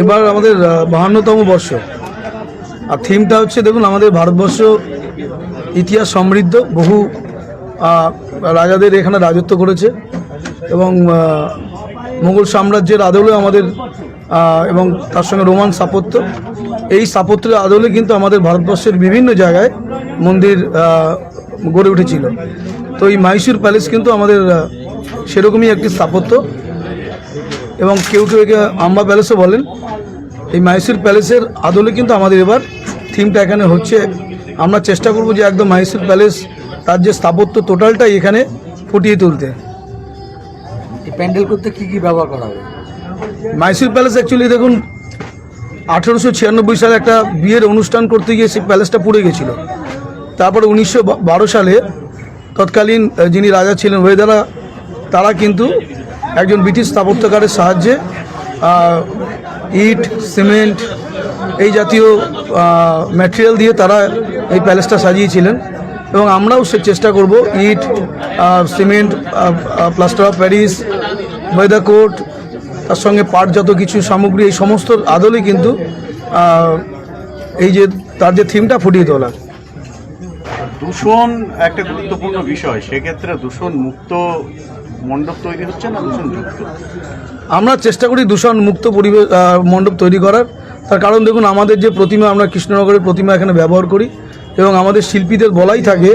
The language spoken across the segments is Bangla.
এবার আমাদের বাহান্নতম বর্ষ। আর থিমটা হচ্ছে, দেখুন, আমাদের ভারতবর্ষ ইতিহাস সমৃদ্ধ, বহু রাজাদের এখানে রাজত্ব করেছে এবং মুঘল সাম্রাজ্যের আদলে আমাদের এবং তার সঙ্গে রোমান স্থাপত্য। এই স্থাপত্যের আদলে কিন্তু আমাদের ভারতবর্ষের বিভিন্ন জায়গায় মন্দির গড়ে উঠেছিল। তো এই মাইসুর প্যালেস কিন্তু আমাদের সেরকমই একটি স্থাপত্য। এবং কেউ কেউ একে আম্বা প্যালেসও বলেন। এই মাইসুর প্যালেসের আদলে কিন্তু আমাদের এবার থিমটা এখানে হচ্ছে। আমরা চেষ্টা করব যে একদম মাইসুর প্যালেস তার যে স্থাপত্য টোটালটাই এখানে ফুটিয়ে তুলতে। প্যান্ডেল করতে কি কি ব্যবহার করা হবে মাইসুর প্যালেস অ্যাকচুয়ালি দেখুন আঠেরোশো ছিয়ানব্বই সালে একটা বিয়ের অনুষ্ঠান করতে গিয়ে সেই প্যালেসটা পুড়ে গেছিল। তারপরে উনিশশো বারো সালে তৎকালীন যিনি রাজা ছিলেন ওয়েদারা তারা কিন্তু একজন ব্রিটিশ স্থাপত্যকারের সাহায্যে ইট, সিমেন্ট এই জাতীয় ম্যাটেরিয়াল দিয়ে তারা এই প্যালেসটা সাজিয়েছিলেন। এবং আমরাও সে চেষ্টা করব ইট cement plaster of Paris coat, তার সঙ্গে পাটজাত কিছু সামগ্রী, এই সমস্ত আদলে কিন্তু এই যে তার যে থিমটা ফুটিয়ে তোলা। দূষণ একটা গুরুত্বপূর্ণ বিষয়, সেক্ষেত্রে দূষণ মুক্ত তৈরি হচ্ছে না আমরা চেষ্টা করি দূষণ মুক্ত পরিবেশ মণ্ডপ তৈরি করার। তার কারণ দেখুন, আমাদের যে প্রতিমা, আমরা কৃষ্ণনগরের প্রতিমা এখানে ব্যবহার করি এবং আমাদের শিল্পীদের বলাই থাকে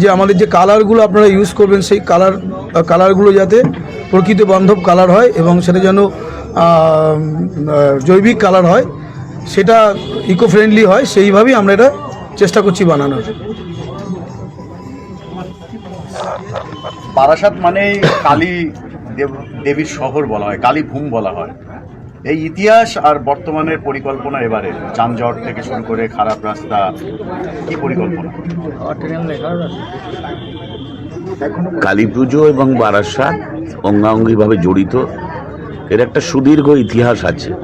যে আমাদের যে কালারগুলো আপনারা ইউজ করবেন, সেই কালার কালারগুলো যাতে প্রকৃতি বান্ধব কালার হয় এবং সেটা যেন জৈবিক কালার হয়, সেটা ইকো ফ্রেন্ডলি হয়, সেইভাবেই আমরা এটা চেষ্টা করছি বানানোর। বারাসাত মানেই কালী দেব- দেবীর শহর বলা হয়, কালী ভূম বলা হয়। এই ইতিহাস আর বর্তমানের পরিকল্পনা এবারে, যানজট থেকে শুরু করে খারাপ রাস্তা, কি পরিকল্পনা? কালী পুজো এবং বারাসাত অঙ্গাঙ্গিভাবে জড়িত, এর একটা সুদীর্ঘ ইতিহাস আছে।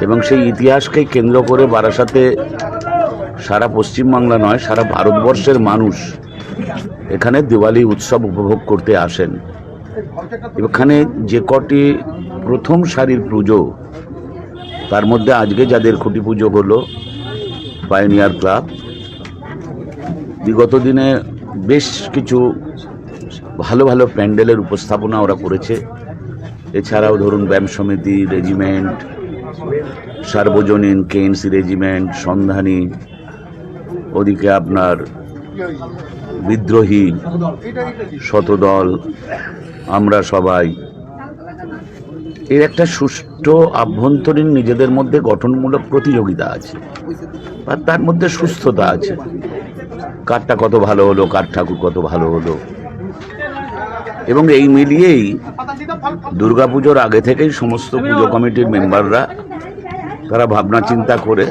এবং সেই ইতিহাসকে কেন্দ্র করে বারাসাতে সারা পশ্চিমবাংলা নয়, সারা ভারতবর্ষের মানুষ এখানে দিওয়ালি উৎসব উপভোগ করতে আসেন। এখানে যে কটি প্রথম সারির পুজো, তার মধ্যে আজকে যাদের খুঁটি পুজো হলো পাইনিয়ার ক্লাব বিগত দিনে বেশ কিছু ভালো ভালো প্যান্ডেলের উপস্থাপনা ওরা করেছে। এছাড়াও ধরুন ব্যায়াম সমিতি, রেজিমেন্ট, সার্বজনীন কেএনসি রেজিমেন্ট, সন্ধানী, ওদিকে আপনার বিদ্রোহী শতদল, আমরা সবাই। এর একটা সুষ্ঠু আভ্যন্তরীণ নিজেদের মধ্যে গঠনমূলক প্রতিযোগিতা আছে, আর তার মধ্যে সুস্থতা আছে। কারটা কত ভালো হলো, কার ঠাকুর কত ভালো হলো। এবং এই মিলিয়েই দুর্গাপুজোর আগে থেকেই সমস্ত পুজো কমিটির মেম্বাররা তারা ভাবনা চিন্তা করে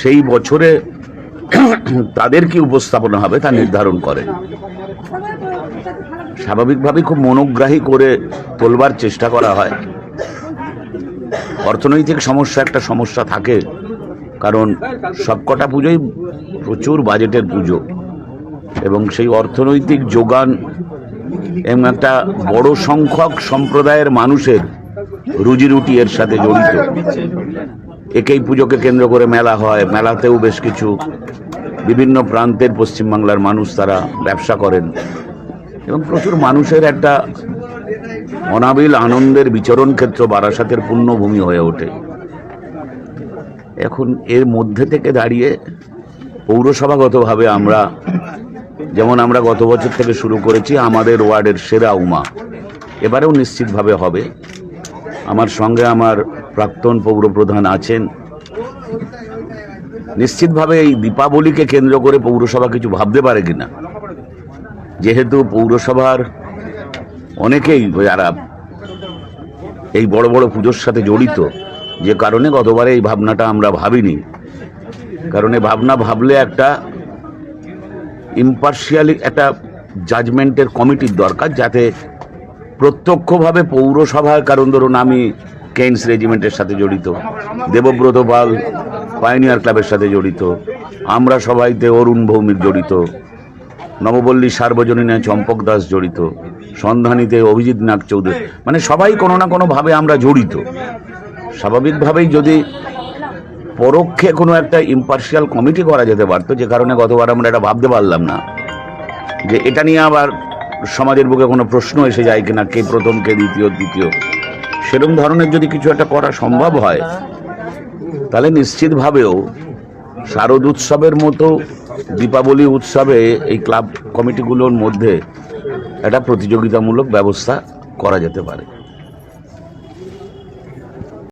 সেই বছরে তাদের কি উপস্থাপনা হবে, তা নির্ধারণ করেন স্বাভাবিকভাবেই খুব মনোগ্রাহী করে তোলবার চেষ্টা করা হয়। অর্থনৈতিক সমস্যা একটা সমস্যা থাকে, কারণ সবকটা পুজোই প্রচুর বাজেটের পুজো। এবং সেই অর্থনৈতিক যোগান এবং একটা বড় সংখ্যক সম্প্রদায়ের মানুষের রুজি রুটি এর সাথে জড়িত। একেই পুজোকে কেন্দ্র করে মেলা হয়। মেলাতেও বেশ কিছু বিভিন্ন প্রান্তের পশ্চিমবাংলার মানুষ তারা ব্যবসা করেন। এবং প্রচুর মানুষের একটা অনাবিল আনন্দের বিচরণ ক্ষেত্র বারাসাতের পূর্ণভূমি হয়ে ওঠে। এখন এর মধ্যে থেকে দাঁড়িয়ে পৌরসভাগতভাবে আমরা, যেমন আমরা গত বছর থেকে শুরু করেছি, আমাদের ওয়ার্ডের সেরা উমা। এবারেও নিশ্চিতভাবে হবে। আমার সঙ্গে আমার প্রাক্তন পৌরপ্রধান আছেন। নিশ্চিতভাবে এই দীপাবলিকে কেন্দ্র করে পৌরসভা কিছু ভাবতে পারে কিনা? যেহেতু পৌরসভার অনেকেই যারা এই বড় বড় পুজোর সাথে জড়িত, যে কারণে গতবারে এই ভাবনাটা আমরা ভাবিনি। কারণ এই ভাবনা ভাবলে একটা ইম্পার্শিয়ালি একটা জাজমেন্টের কমিটির দরকার, যাতে প্রত্যক্ষভাবে পৌরসভার কারণ ধরুন আমি কেন্স রেজিমেন্টের সাথে জড়িত, দেবব্রত পাল পাইনিয়ার ক্লাবের সাথে জড়িত, আমরা সবাইতে অরুণ ভৌমিক জড়িত, নবপল্লী সার্বজনীনে চম্পক দাস জড়িত, সন্ধানীতে অভিজিৎ নাগ চৌধুরী মানে সবাই কোনো না কোনোভাবে আমরা জড়িত। স্বাভাবিকভাবেই যদি পরোক্ষে কোনো একটা ইম্পার্শিয়াল কমিটি করা যেতে পারতো, যে কারণে গতবার আমরা এটা ভাবতে পারলাম না, যে এটা নিয়ে আবার সমাজের বুকে কোনো প্রশ্ন এসে যায় কিনা, কে প্রথম, কে দ্বিতীয় দ্বিতীয়। সেরকম ধরনের যদি কিছু একটা করা সম্ভব হয়, তাহলে নিশ্চিতভাবেও শারদ উৎসবের মতো দীপাবলি উৎসবে এই ক্লাব কমিটিগুলোর মধ্যে একটা প্রতিযোগিতামূলক ব্যবস্থা করা যেতে পারে।